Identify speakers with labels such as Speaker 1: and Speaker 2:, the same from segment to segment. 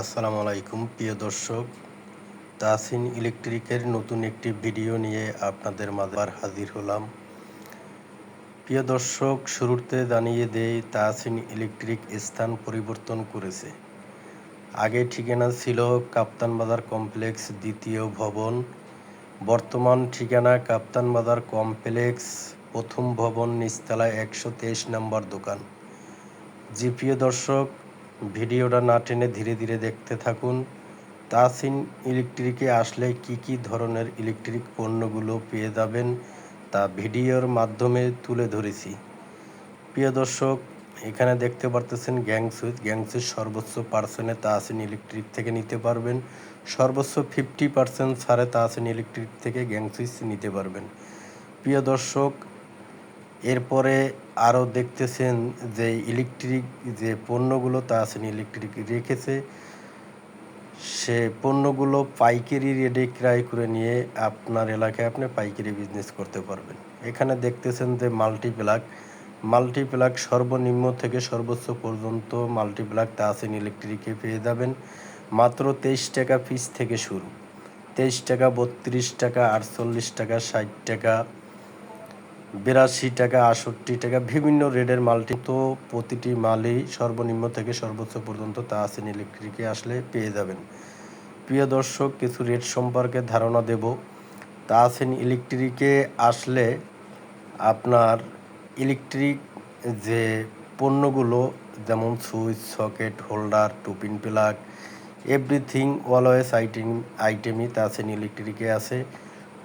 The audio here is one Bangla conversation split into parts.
Speaker 1: আসসালামু আলাইকুম, প্রিয় দর্শক। তাসিন ইলেকট্রিকের নতুন একটি ভিডিও নিয়ে আপনাদের মাঝে হাজির হলাম। প্রিয় দর্শক, শুরুতে জানিয়ে দেই তাসিন ইলেকট্রিক স্থান পরিবর্তন করেছে। আগে ঠিকানা ছিল কাপ্তান বাজার কমপ্লেক্স দ্বিতীয় ভবন। বর্তমান ঠিকানা কাপ্তান বাজার কমপ্লেক্স, প্রথম ভবন নিচতলায় একশো তেইশ নম্বর দোকান। জি, প্রিয় দর্শক ভিডিওটা না টেনে ধীরে ধীরে দেখতে থাকুন। তাসিন ইলেকট্রিকে আসলে কি কি ধরনের ইলেকট্রিক পণ্যগুলো পেয়ে যাবেন তা ভিডিওর মাধ্যমে তুলে ধরেছি। প্রিয় দর্শক, এখানে দেখতে পারতেছেন গ্যাং সুইচ। গ্যাং সুইচ সর্বোচ্চ পার্সেন্টে তাসিন ইলেকট্রিক থেকে নিতে পারবেন। সর্বোচ্চ ফিফটি পার্সেন্ট ছাড়ে তাসিন ইলেকট্রিক থেকে গ্যাং সুইচ নিতে পারবেন। প্রিয় দর্শক এরপরে আরও দেখতেছেন যে ইলেকট্রিক যে পণ্যগুলো, তা আছেন ইলেকট্রিক রেখেছে। সে পণ্যগুলো পাইকারি রেটে ক্রয় করে নিয়ে আপনার এলাকায় আপনি পাইকারি বিজনেস করতে পারবেন। এখানে দেখতেছেন যে মাল্টিপ্লাক মাল্টিপ্লাক সর্বনিম্ন থেকে সর্বোচ্চ পর্যন্ত মাল্টিপ্লাক তা আছেন ইলেকট্রিকে পেয়ে যাবেন। মাত্র তেইশ টাকা পিস থেকে শুরু। তেইশ টাকা, বত্রিশ টাকা, আটচল্লিশ টাকা, ষাট টাকা বিরাশি টাকা আটষট্টি টাকা, বিভিন্ন রেডের মালটি তো প্রতিটি মালই সর্বনিম্ন থেকে সর্বোচ্চ পর্যন্ত তা আছেন ইলেকট্রিকে আসলে পেয়ে যাবেন। প্রিয় দর্শক, কিছু রেট সম্পর্কে ধারণা দেব। তা আছেন ইলেকট্রিকে আসলে আপনার ইলেকট্রিক যে পণ্যগুলো, যেমন switch, socket, holder, two pin, plug, everything always item, আইটেমই তা আছেন ইলেকট্রিকে আছে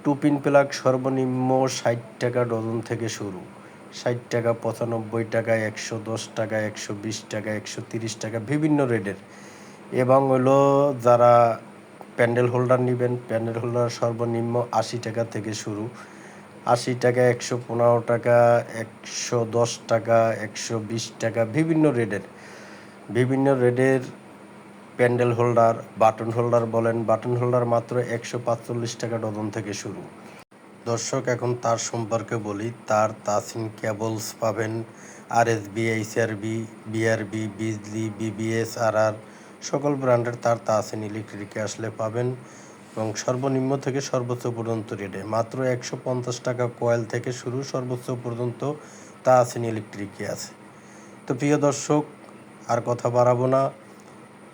Speaker 1: টু পিন প্লাগ সর্বনিম্ন ষাট টাকা ডজন থেকে শুরু। ষাট টাকা, পঁচানব্বই টাকা, একশো দশ টাকা, একশো বিশ টাকা, একশো তিরিশ টাকা, বিভিন্ন রেটের এবং হলো যারা প্যান্ডেল হোল্ডার নেবেন, প্যান্ডেল হোল্ডার সর্বনিম্ন আশি টাকা থেকে শুরু। আশি টাকা, একশো পনেরো টাকা, একশো দশ টাকা, একশো বিশ টাকা, বিভিন্ন রেটের বিভিন্ন রেটের প্যান্ডেল হোল্ডার, বাটন হোল্ডার বলেন, বাটন হোল্ডার মাত্র একশো পাঁচচল্লিশ টাকা ডজন থেকে শুরু। দর্শক, এখন তার সম্পর্কে বলি, তার তাসিন কেবলস পাবেন আর S B H R B B R B, Bijli B B S R R সকল ব্র্যান্ডের তার তাসিন ইলেকট্রিকে আসলে পাবেন এবং সর্বনিম্ন থেকে সর্বোচ্চ পর্যন্ত রেটে। মাত্র একশো পঞ্চাশ টাকা কয়েল থেকে শুরু সর্বোচ্চ পর্যন্ত তাসিন ইলেকট্রিকে আছে। তো প্রিয় দর্শক, আর কথা বাড়াবো না।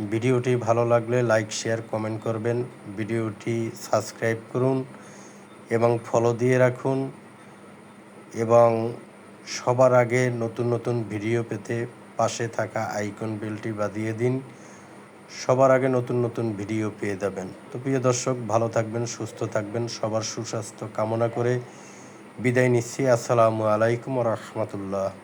Speaker 1: ভিডিওটি ভালো লাগলে লাইক, শেয়ার, কমেন্ট করবেন। ভিডিওটি সাবস্ক্রাইব করুন এবং ফলো দিয়ে রাখুন এবং সবার আগে নতুন নতুন ভিডিও পেতে পাশে থাকা আইকন বেলটি বাজিয়ে দিন। সবার আগে নতুন নতুন ভিডিও পেয়ে যাবেন। তো প্রিয় দর্শক, ভালো থাকবেন, সুস্থ থাকবেন, সবার সুস্বাস্থ্য কামনা করে বিদায় নিচ্ছি। আসসালামু আলাইকুম রহমতুল্লাহ।